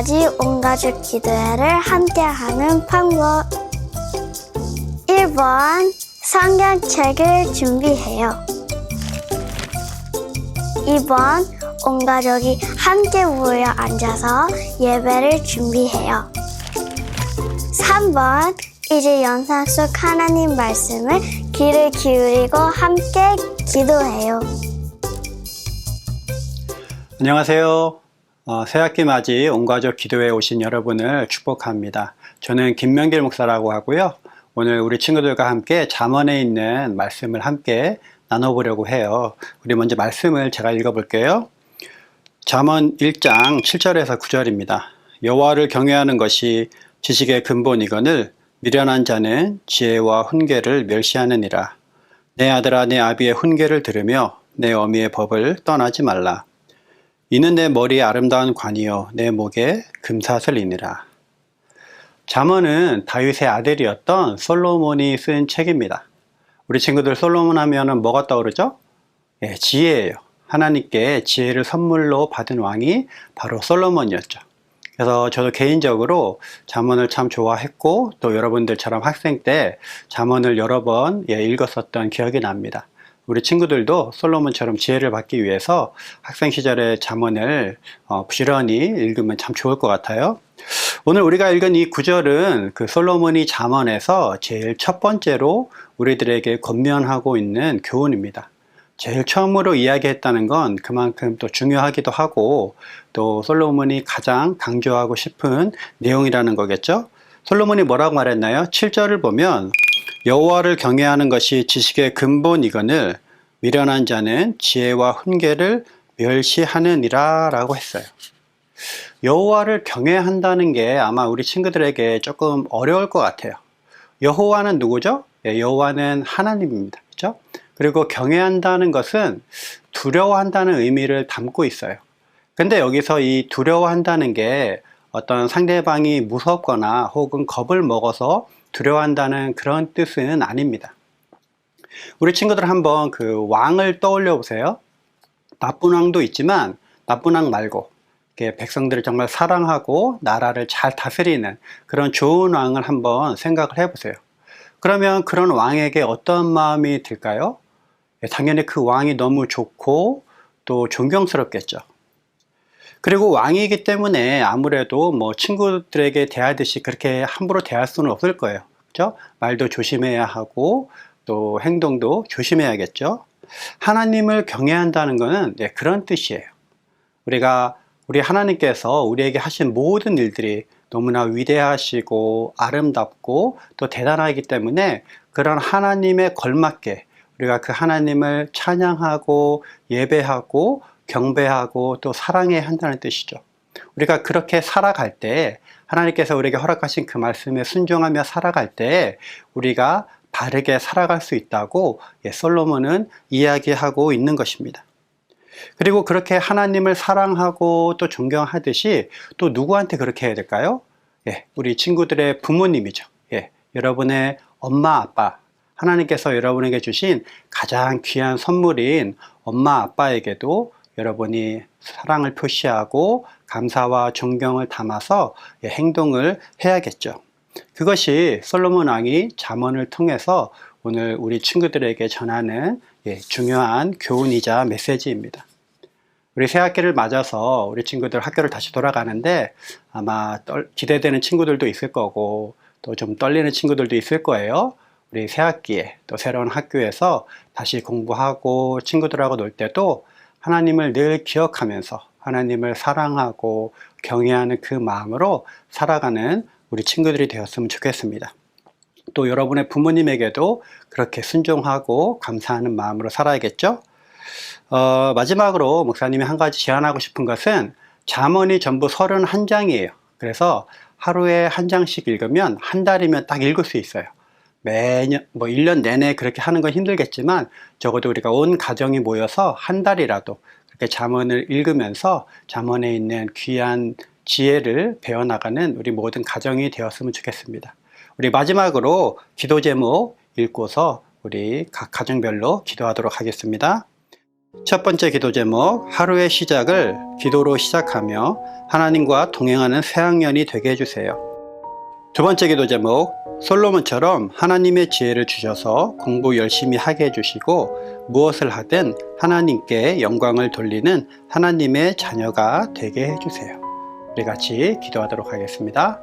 맞이 온가족 기도회를 함께하는 방법 1번 성경책을 준비해요. 2번 온 가족이 함께 모여 앉아서 예배를 준비해요. 3번 이제 영상 속 하나님 말씀을 귀를 기울이고 함께 기도해요. 안녕하세요. 어, 새학기 맞이 온가족 기도회에 오신 여러분을 축복합니다. 저는 김명길 목사라고 하고요. 오늘 우리 친구들과 함께 잠언에 있는 말씀을 함께 나눠보려고 해요. 우리 먼저 말씀을 제가 읽어볼게요. 잠언 1장 7절에서 9절입니다. 여호와를 경외하는 것이 지식의 근본이거늘 미련한 자는 지혜와 훈계를 멸시하느니라. 내 아들아 내 아비의 훈계를 들으며 내 어미의 법을 떠나지 말라. 이는 내 머리에 아름다운 관이요 내 목에 금사슬이니라. 잠언은 다윗의 아들이었던 솔로몬이 쓴 책입니다. 우리 친구들 솔로몬 하면은 뭐가 떠오르죠? 예, 지혜예요. 하나님께 지혜를 선물로 받은 왕이 바로 솔로몬이었죠. 그래서 저도 개인적으로 잠언을 참 좋아했고 또 여러분들처럼 학생 때 잠언을 여러 번 예, 읽었었던 기억이 납니다. 우리 친구들도 솔로몬처럼 지혜를 받기 위해서 학생 시절의 잠언을 어, 부지런히 읽으면 참 좋을 것 같아요. 오늘 우리가 읽은 이 구절은 그 솔로몬이 잠언에서 제일 첫 번째로 우리들에게 권면하고 있는 교훈입니다. 제일 처음으로 이야기했다는 건 그만큼 또 중요하기도 하고 또 솔로몬이 가장 강조하고 싶은 내용이라는 거겠죠. 솔로몬이 뭐라고 말했나요? 7절을 보면 여호와를 경외하는 것이 지식의 근본이거늘 미련한 자는 지혜와 훈계를 멸시하느니라 라고 했어요. 여호와를 경외한다는 게 아마 우리 친구들에게 조금 어려울 것 같아요. 여호와는 누구죠? 예, 여호와는 하나님입니다. 그렇죠? 그리고 경외한다는 것은 두려워한다는 의미를 담고 있어요. 근데 여기서 이 두려워한다는 게 어떤 상대방이 무섭거나 혹은 겁을 먹어서 두려워한다는 그런 뜻은 아닙니다. 우리 친구들 한번 그 왕을 떠올려 보세요. 나쁜 왕도 있지만 나쁜 왕 말고 백성들을 정말 사랑하고 나라를 잘 다스리는 그런 좋은 왕을 한번 생각을 해보세요. 그러면 그런 왕에게 어떤 마음이 들까요? 예, 당연히 그 왕이 너무 좋고 또 존경스럽겠죠. 그리고 왕이기 때문에 아무래도 뭐 친구들에게 대하듯이 그렇게 함부로 대할 수는 없을 거예요. 그죠? 말도 조심해야 하고 또 행동도 조심해야겠죠. 하나님을 경외한다는 것은 네, 그런 뜻이에요. 우리가 우리 하나님께서 우리에게 하신 모든 일들이 너무나 위대하시고 아름답고 또 대단하기 때문에 그런 하나님에 걸맞게 우리가 그 하나님을 찬양하고 예배하고 경배하고 또 사랑해야 한다는 뜻이죠. 우리가 그렇게 살아갈 때 하나님께서 우리에게 허락하신 그 말씀에 순종하며 살아갈 때 우리가 바르게 살아갈 수 있다고 예, 솔로몬은 이야기하고 있는 것입니다. 그리고 그렇게 하나님을 사랑하고 또 존경하듯이 또 누구한테 그렇게 해야 될까요? 예, 우리 친구들의 부모님이죠. 예, 여러분의 엄마, 아빠, 하나님께서 여러분에게 주신 가장 귀한 선물인 엄마, 아빠에게도 여러분이 사랑을 표시하고 감사와 존경을 담아서 예, 행동을 해야겠죠. 그것이 솔로몬 왕이 잠언을 통해서 오늘 우리 친구들에게 전하는 예, 중요한 교훈이자 메시지입니다. 우리 새 학기를 맞아서 우리 친구들 학교를 다시 돌아가는데 아마 떨, 기대되는 친구들도 있을 거고 또 좀 떨리는 친구들도 있을 거예요. 우리 새 학기에 또 새로운 학교에서 다시 공부하고 친구들하고 놀 때도 하나님을 늘 기억하면서 하나님을 사랑하고 경외하는 그 마음으로 살아가는 우리 친구들이 되었으면 좋겠습니다. 또 여러분의 부모님에게도 그렇게 순종하고 감사하는 마음으로 살아야겠죠? 어, 마지막으로 목사님이 한 가지 제안하고 싶은 것은 잠언이 전부 31장이에요. 그래서 하루에 한 장씩 읽으면 한 달이면 딱 읽을 수 있어요. 매년, 뭐 1년 내내 그렇게 하는 건 힘들겠지만 적어도 우리가 온 가정이 모여서 한 달이라도 그렇게 잠언을 읽으면서 잠언에 있는 귀한 지혜를 배워나가는 우리 모든 가정이 되었으면 좋겠습니다. 우리 마지막으로 기도 제목 읽고서 우리 각 가정별로 기도하도록 하겠습니다. 첫 번째 기도 제목, 하루의 시작을 기도로 시작하며 하나님과 동행하는 새학년이 되게 해주세요. 두 번째 기도 제목, 솔로몬처럼 하나님의 지혜를 주셔서 공부 열심히 하게 해주시고 무엇을 하든 하나님께 영광을 돌리는 하나님의 자녀가 되게 해주세요. 우리 같이 기도하도록 하겠습니다.